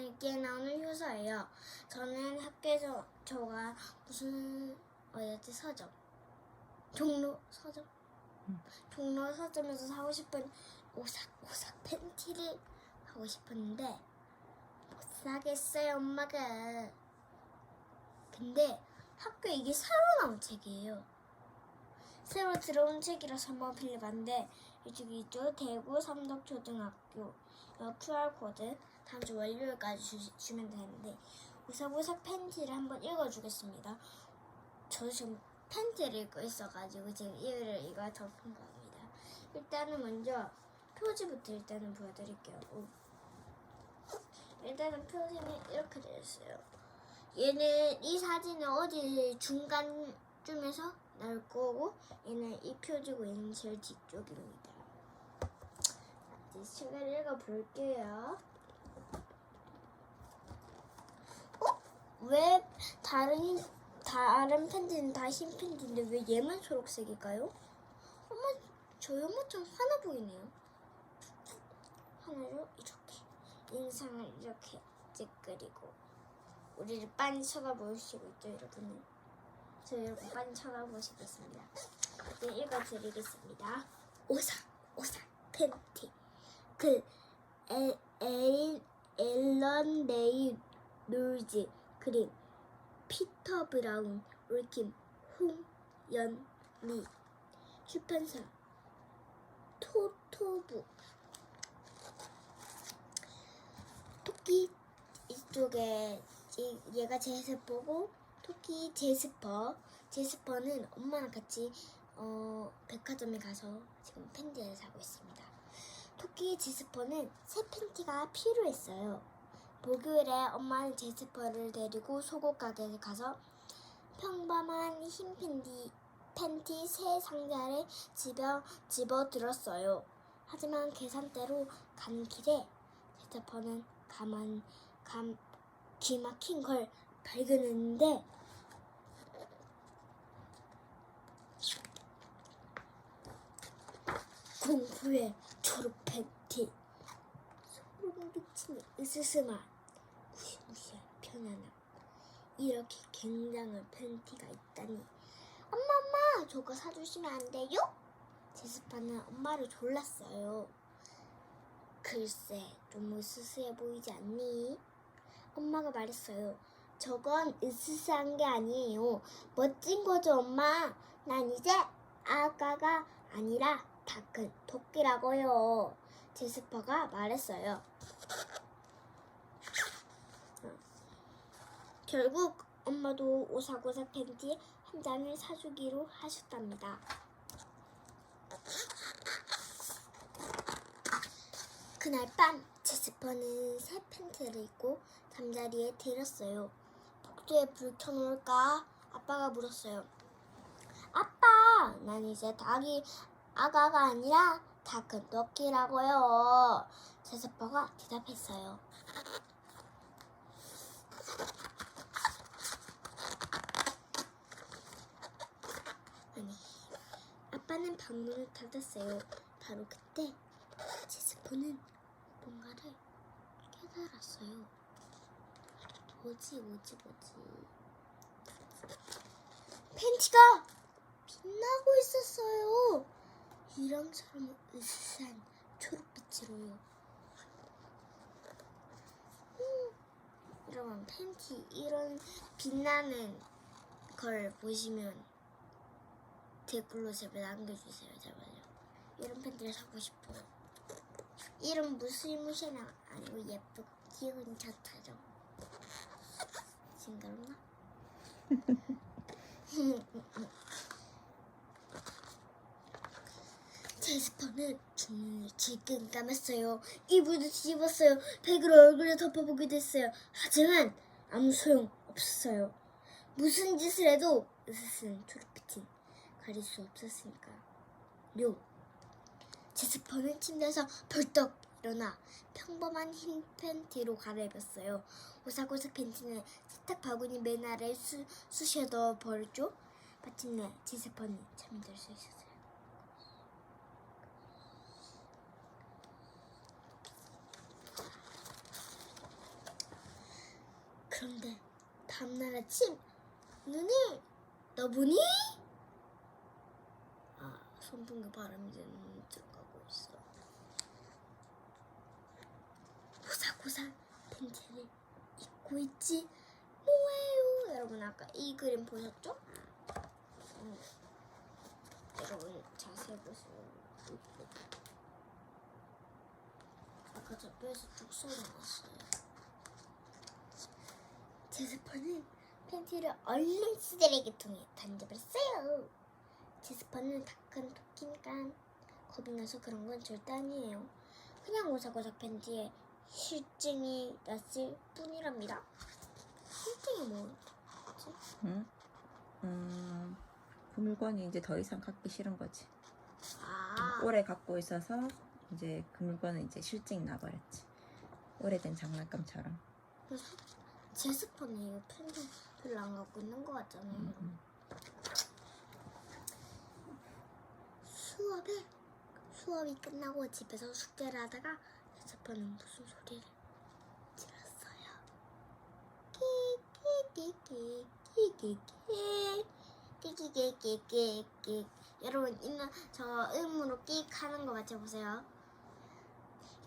알기에 나오는 효서예요. 저는 학교에서 저가 무슨 어였지 서점 종로 서점 음. 종로 서점에서 사고 싶은 오삭 오삭 팬티를 하고 싶었는데 못 사겠어요 엄마가. 근데 학교에 이게 새로 나온 책이에요. 새로 들어온 책이라서 한번 빌려봤는데 이쪽이 있죠. 대구 삼덕초등학교 어, QR코드 다음 주 월요일까지 주, 주면 되는데 우삭우삭 팬티를 한번 읽어주겠습니다. 저도 지금 팬티를 읽고 있어가지고 지금 이를 이거 덮은 겁니다. 일단은 먼저 표지부터 일단은 보여드릴게요. 오. 일단은 표지는 이렇게 되어 있어요. 얘는 이 사진은 어디 중간 쯤에서 나올 거고 얘는 이 표지고 얘는 제일 뒤쪽입니다. 이제 책을 읽어볼게요. 어? 왜 다른 다른 팬티는 다 흰 팬티인데 왜 얘만 초록색일까요? 엄마 저 엄마처럼 하나 보이네요. 하나로 이렇게 인상을 이렇게 찌그리고 우리를 빤히 쳐다보시고 있죠, 여러분은. 저 여러분 빤히 쳐다보시겠습니다. 이제 읽어드리겠습니다. 오삭, 오삭, 팬티. 그, 에, 에린, 앨런 레이 놀즈, 그림, 피터 브라운, 올킴, 홍연미, 출판사, 토토북, 토끼 이쪽에 이- 얘가 제스퍼고 토끼 제스퍼 제스퍼는 엄마랑 같이 어, 백화점에 가서 지금 팬티를 사고 있습니다. 토끼 제스퍼는 새 팬티가 필요했어요. 목요일에 엄마는 제스퍼를 데리고 속옷 가게에 가서 평범한 흰 팬티 팬티 세 상자를 집어 집어 들었어요. 하지만 계산대로 간 길에 제스퍼는 가만 감 기막힌 걸 발견했는데 공부의 초록 팬티 소름 끼치는 으스스한 무시무시한 편안함 이렇게 굉장한 팬티가 있다니 엄마 엄마 저거 사주시면 안 돼요? 제스파는 엄마를 졸랐어요 글쎄 좀 으스스해 보이지 않니? 엄마가 말했어요. 저건 으스스한 게 아니에요. 멋진 거죠, 엄마. 난 이제 아가가 아니라 다 큰 토끼라고요. 제스퍼가 말했어요. 어. 결국 엄마도 오사고사 팬티 한 장을 사주기로 하셨답니다. 그날 밤 제스퍼는 새 팬티를 입고 잠자리에 들었어요. 복도에 불 켜놓을까? 아빠가 물었어요. 아빠, 난 이제 닭이 아가가 아니라 다큰 토끼라고요. 제스퍼가 대답했어요. 아니, 아빠는 방문을 닫았어요. 바로 그때 제스퍼는 뭔가를 깨달았어요. 뭐지, 뭐지, 뭐지. 팬티가 빛나고 있었어요. 유령처럼 으스스한 초록빛으로요. 음, 여러분, 팬티 이런 빛나는 걸 보시면 댓글로 제발 남겨주세요, 제발요. 이런 팬티를 사고 싶어요. 이름 무시무시는 아니고 예쁘고 귀여운 자타죠. 징그럽나? 제스퍼는 주문을 지금 감았어요. 이불도 뒤집었어요. 백으로 얼굴을 덮어보게 됐어요. 하지만 아무 소용 없었어요. 무슨 짓을 해도 으스스는 초록빛은 가릴 수 없었으니까. 요. 제스퍼는 침대에서 벌떡 일어나 평범한 흰 팬티로 갈아입었어요. 오사고사 팬티는 세탁 바구니 맨 아래 수, 쑤셔 넣어 버렸죠. 마침내 제스퍼는 잠이 들 수 있었어요. 다음날 아침 눈을 떠보니? 아 선풍기 바람이 좀 들어가고 있어. 고사고사 팬티를 입고 있지. 뭐예요? 여러분 아까 이 그림 보셨죠? 음. 여러분 자세히 보세요 아까 저 뼈에서 쭉 쏟아놨어요. 제스퍼는 팬티를 얼른 쓰레기통에 던져버렸어요. 제스퍼는 tak한 토끼니까 겁이 나서 그런 건 절대 아니에요. 그냥 오사고사 팬티에 실증이 났을 뿐이랍니다. 실증이 뭐지? 응? 음, 그 물건이 이제 더 이상 갖기 싫은 거지. 아, 오래 갖고 있어서 이제 그 물건은 이제 실증이 나버렸지. 오래된 장난감처럼. 그래서 제스퍼는 이거 팬티 별로 안 갖고 있는 것 같잖아요. 음, 음. 수업에 수업이 끝나고 집에서 숙제를 하다가 제스퍼는 무슨 소리를 들었어요. 끼끼끼끼끼끼끼 끼끼끼끼끼끼 여러분 이는 저 음으로 끽 하는 거 맞춰보세요.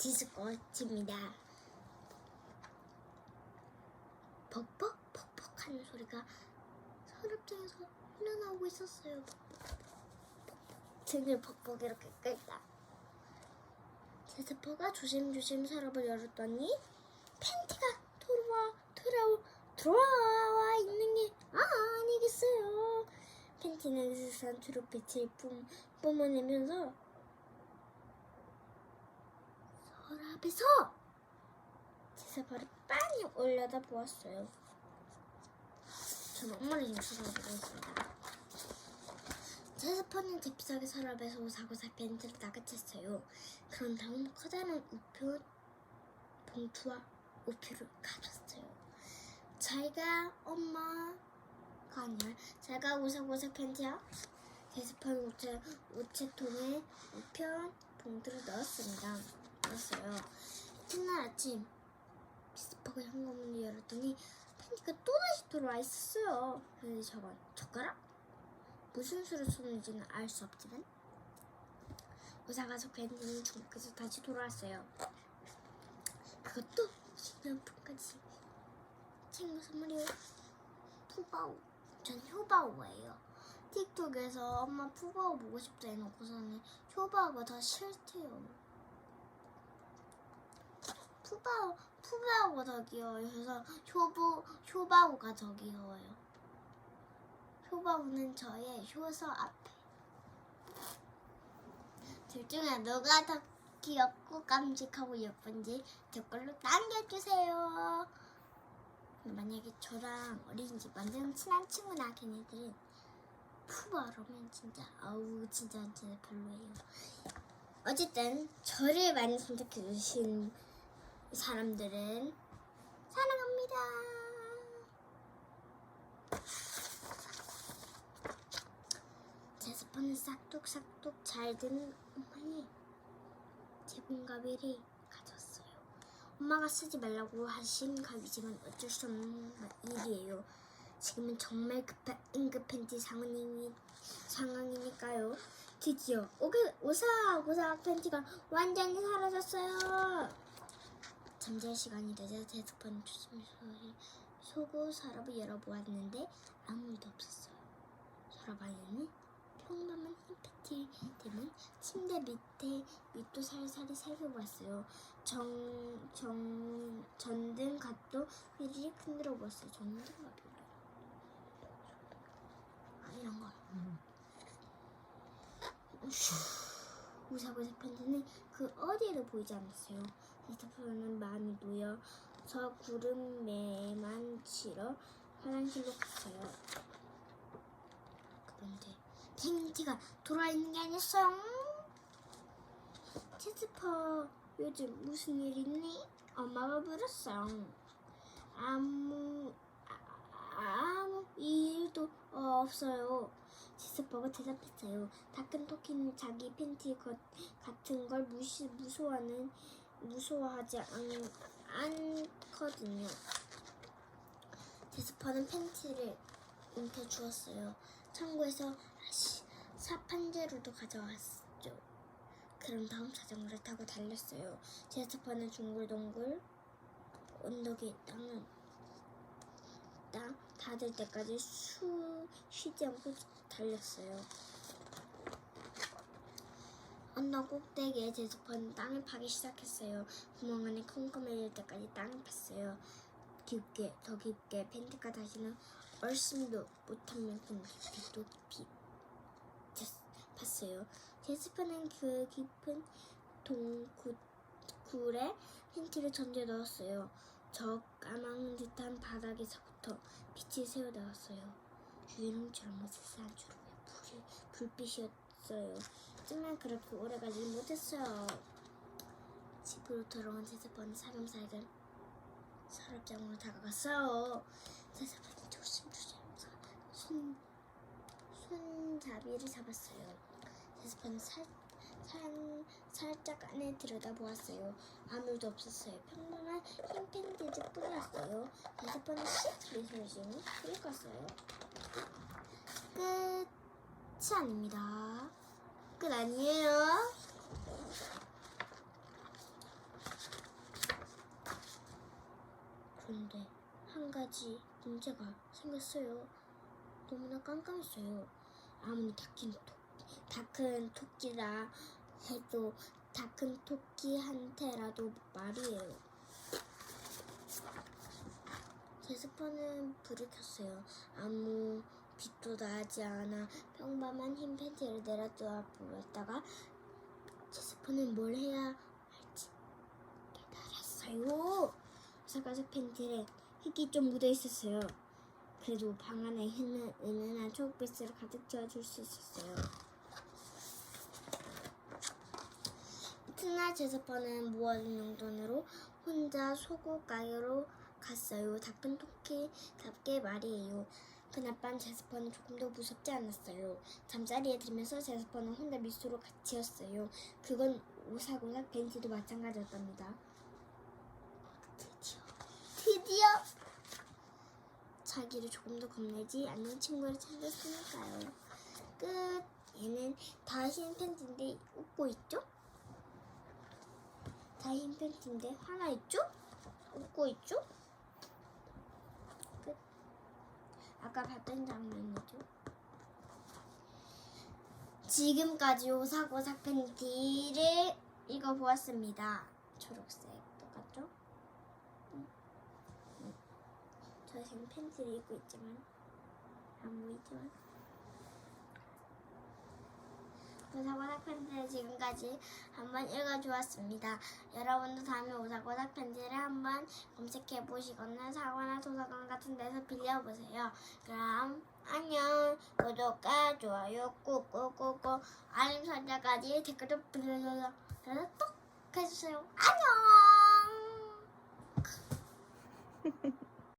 디스코치입니다. 벅벅 벅벅 하는 소리가 서랍장에서 흘러나오고 있었어요. 등을 벅벅 이렇게 끌다. 제스퍼가 조심조심 서랍을 열었더니 팬티가 돌아와 돌아오 돌아와 있는 게 아니겠어요. 팬티는 스산 초록빛을 뿜, 뿜어내면서 서랍에서 제스퍼를 빤히 올려다 보았어요. 전 엄마를 인수로 보겠습니다. 제스퍼는 잽싸게 서랍에서 오사고사 팬티를 나가챘어요. 그런 다음 커다란 우표 봉투와 우표를 가졌어요. 잘가 엄마가 아니라 잘가 오사고사 팬티야. 제스퍼는 우체, 우체통에 우편 봉투를 넣었습니다. 넣었어요. 이튿날 아침 제스퍼가 현관문을 열었더니 팬티가 또다시 돌아와 있었어요. 그래서 저건 젓가락? 무슨 수를 쏘는지는 알 수 없지만 오사가서 팬티는 중국에서 다시 돌아왔어요. 그것도 신년품까지 친구 선물이요. 푸바오. 전 효바오예요. 틱톡에서 엄마 푸바오 보고 싶다 해놓고서는 효바오가 더 싫대요. 푸바오, 푸바오가 더 귀여워요. 그래서 효보, 효바오가 더 귀여워요. 효바오는 저의 효서 앞에. 둘 중에 누가 더 귀엽고 깜찍하고 예쁜지 댓글로 남겨주세요. 만약에 저랑 어린이집 완전 친한 친구나 걔네들은 푸바로면 진짜 아우 진짜 진짜 별로예요. 어쨌든 저를 많이 선택해 주신 사람들은 사랑합니다. 제스퍼는 싹둑싹둑 잘든 엄마의 제본 가위를 가졌어요. 엄마가 쓰지 말라고 하신 가위지만 어쩔 수 없는 일이에요. 지금은 정말 급한 응급 팬티 상황이니, 상황이니까요. 드디어 오그, 오사오사 팬티가 완전히 사라졌어요. 잠잘 시간이 되자 제스퍼는 조심스레 속옷 서랍을 열어보았는데 아무 일도 없었어요. 서랍 안에는 평범한 흰 팬티 때문 침대 밑에 밑도 살살이 살펴봤어요. 정, 정, 전등 갓도 휘리릭 흔들어 보았어요. 전등 갓도. 아, 이런 거. 음. 우사고사 팬티는 그 어디에도 보이지 않았어요. 리스터프는 마음이 놓여서 구름매만 치러 화장실로 갔어요. 그런데 팬티가 돌아있는 게 아니었어요. 제스퍼 요즘 무슨 일 있니? 엄마가 물었어요. 아무 아, 아무 일도 없어요. 제스퍼가 대답했어요. 다큰 토끼는 자기 팬티 것 같은 걸 무시 무서워하는 무서워하지 않, 않거든요. 제스퍼는 팬티를 움켜 주었어요. 창고에서 시- 사판제로도 가져왔죠. 그럼 다음 자전거를 타고 달렸어요. 제스퍼는 둥글둥글 언덕에 땅을 땅 닿을 때까지 수, 쉬지 않고 달렸어요. 언덕 꼭대기에 제스퍼는 땅을 파기 시작했어요. 구멍 안에 컴컴해질 때까지 땅을 팠어요. 깊게 더 깊게 팬티가 다시는 얼씬도 못한 만큼 깊이 또 깊이 팠- 팠어요. 제스퍼는 그 깊은 동굴에 팬티를 던져 넣었어요. 저 까망 듯한 바닥에서부터 빛이 새어 나왔어요. 유령처럼 으스스한 주름의 불이 불빛이었 어요. 하지만 그렇게 오래 가지 못했어요. 집으로 돌아온 제스퍼는 살금살금 서랍장으로 다가갔어요. 제스퍼는 조심조심 손 손잡이를 잡았어요. 제스퍼는 살, 살, 살짝 안에 들여다보았어요. 아무도 없었어요. 평범한 흰 팬티들 뿐이었어요. 제스퍼는 씩 미소를 끌었어요. 끝이 아닙니다. 끝 아니에요. 그런데 한 가지 문제가 생겼어요. 너무나 깜깜했어요. 아무리 다큰 토끼, 다큰 토끼라 해도 다큰 토끼한테라도 말이에요. 제스퍼는 불을 켰어요. 아무 빛도 나지 않아 평범한 흰 팬티를 내려두어 보였다가 제스퍼는 뭘 해야 할지 깨달았어요. 사과색 팬티에 흙이 좀 묻어 있었어요. 그래도 방 안에 흔은, 은은한 초록빛으로 가득 채워줄 수 있었어요. 이튿날 제스퍼는 모아둔 용돈으로 혼자 소고 가게로 갔어요. 다큰 토끼답게 말이에요. 그날 밤 제스퍼는 조금도 무섭지 않았어요. 잠자리에 들면서 제스퍼는 혼자 미소로 같이였어요. 그건 오사고삭 벤티도 마찬가지였답니다. 드디어, 드디어 자기를 조금도 겁내지 않는 친구를 찾았으니까요. 끝. 얘는 다 흰 팬티인데 웃고 있죠? 다 흰 팬티인데 하나 있죠? 웃고 있죠? 끝. 아까 봤던 장면이죠. 지금까지 오사고삭 팬티를 읽어보았습니다. 초록색 똑같죠? 저 지금 팬티를 입고 있지만 안 보이지만 오사고삭 팬티를 지금까지 한번 읽어주었습니다. 여러분도 다음에 오사고삭 팬티를 한번 검색해 보시거나 사과나 도서관 같은 데서 빌려보세요. 그럼 안녕. 구독과 좋아요 꾹꾹꾹꾹 알림 설정까지 댓글도 불러서 톡 해주세요. 안녕.